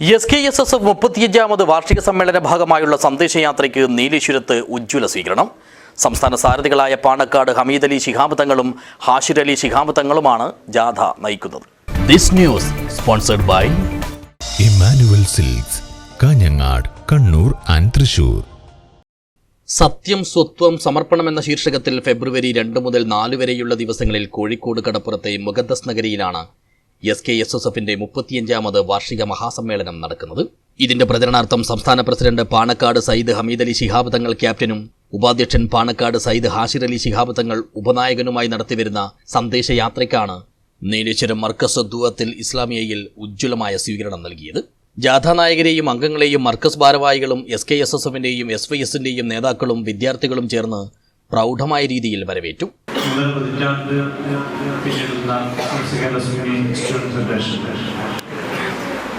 S K S S F മുപ്പത്തിയഞ്ചാമത് വാർഷിക സമ്മേളന ഭാഗമായുള്ള സന്ദേശയാത്രയ്ക്ക് നീലേശ്വരത്ത് ഉജ്ജ്വല സ്വീകരണം. സംസ്ഥാന സാരഥികളായ പാണക്കാട് ഹമീദ് അലി ശിഹാബ് തങ്ങളും ഹാഷിർ അലി ശിഹാബ് തങ്ങളുമാണ് ജാഥ നയിക്കുന്നത്. This news sponsored by Emmanuel Silks Kanhangad Kannur and Thrissur സത്യം സ്വത്വം സമർപ്പണം എന്ന ശീർഷകത്തിൽ ഫെബ്രുവരി രണ്ട് മുതൽ നാല് വരെയുള്ള ദിവസങ്ങളിൽ കോഴിക്കോട് കടപ്പുറത്തെ മുഖദ്ദസ് നഗരിയിലാണ് എസ് കെ എസ് എസ് എഫിന്റെ മുപ്പത്തിയഞ്ചാമത് വാർഷിക മഹാസമ്മേളനം നടക്കുന്നത്. ഇതിന്റെ പ്രചരണാർത്ഥം സംസ്ഥാന പ്രസിഡന്റ് പാണക്കാട് സയ്യിദ് ഹമീദ് അലി ശിഹാബ് തങ്ങൾ ക്യാപ്റ്റനും ഉപാധ്യക്ഷൻ പാണക്കാട് സയ്യിദ് ഹാഷിർ അലി ശിഹാബ് തങ്ങൾ ഉപനായകനുമായി നടത്തിവരുന്ന സന്ദേശയാത്രയ്ക്കാണ് നീലേശ്വരം മർക്കസ് ദുവത്തിൽ ഇസ്ലാമിയയിൽ ഉജ്ജ്വലമായ സ്വീകരണം നൽകിയത്. ജാഥാനായകരെയും അംഗങ്ങളെയും മർക്കസ് ഭാരവാഹികളും എസ് കെ എസ് എസ് എഫിന്റെയും എസ് വൈ എസിന്റെയും നേതാക്കളും വിദ്യാർത്ഥികളും ചേർന്ന് പ്രൗഢമായ രീതിയിൽ വരവേറ്റു. മുതൽ പതിറ്റാണ്ട് പിന്നിടുന്ന കേരള സുന്നി സ്റ്റുഡന്റ് ഫെഡറേഷൻ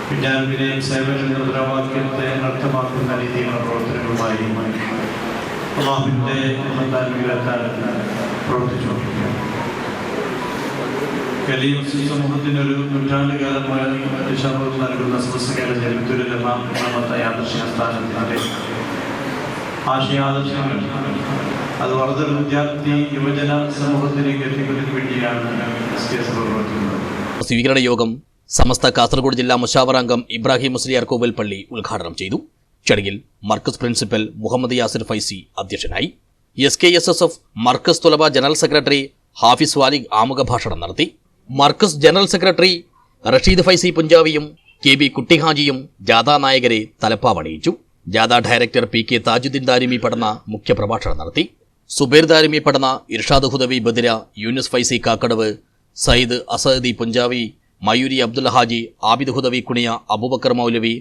വിജ്ഞാനത്തിനെയും സേവന മുദ്രാവാക്യത്തെ അർത്ഥമാക്കുന്ന രീതിയിലുള്ള പ്രവർത്തനങ്ങളുമായി അള്ളാഹുവിന്റെ മന്ദാനുഗ്രഹത്താൽ പ്രവർത്തിച്ചുകൊണ്ടിരിക്കുകയാണ് കലീം സമൂഹത്തിനൊരു നൂറ്റാണ്ടുകാലമായ ദിശാബോധം നൽകുന്ന സമസ്ത കേരള ജനത്തുരലെന്ന ഒന്നാമത്തെ യാദർശിക സ്ഥാനത്തിന്റെ ആശയാദർശങ്ങൾ അത് വളരെ വിദ്യാർത്ഥി യുവജന സമൂഹത്തിലേക്ക് എത്തിക്കുന്നതിന് വേണ്ടിയാണ് സ്വീകരണ യോഗം സമസ്ത കാസർഗോഡ് ജില്ലാ മുഷാവറാംഗം ഇബ്രാഹിം മുസ്ലിയാർ കോവിൽപ്പള്ളി ഉദ്ഘാടനം ചെയ്തു. ചടങ്ങിൽ മർക്കസ് പ്രിൻസിപ്പൽ മുഹമ്മദ് യാസിർ ഫൈസി അധ്യക്ഷനായി. S K S S F Markaz Thulaba general secretary Hafiz Valiq ആമുഖ ഭാഷണം നടത്തി. മർക്കസ് ജനറൽ സെക്രട്ടറി റഷീദ് ഫൈസി പുഞ്ചാവിയും കെ ബി കുട്ടിഹാജിയും ജാഥാ നായകരെ തലപ്പാവണിയിച്ചു. ജാഥാ director P K Thajuddeen Darimi Padanna മുഖ്യപ്രഭാഷണം നടത്തി. സുബൈർ ദാരിമി പഠന ഇർഷാദ് ഹുദവി ബദിര യൂനുസ് ഫൈസി കാക്കടവ് സയ്യിദ് അസഹദി പുഞ്ചാവി മയൂരി അബ്ദുൽ ഹാജി ആബിദ് ഹുദവി കുണിയ അബൂബക്കർ മൗലവി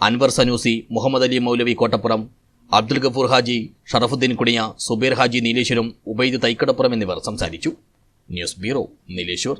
അൻവർ സനൂസി മുഹമ്മദ് അലി മൗലവി കോട്ടപ്പുറം അബ്ദുൽ ഗഫൂർ ഹാജി ഷറഫുദ്ദീൻ കുണിയ സുബൈർ ഹാജി നീലേശ്വരം ഉബൈദ് തൈക്കടപ്പുറം എന്നിവർ സംസാരിച്ചു. News bureau Nileshwar.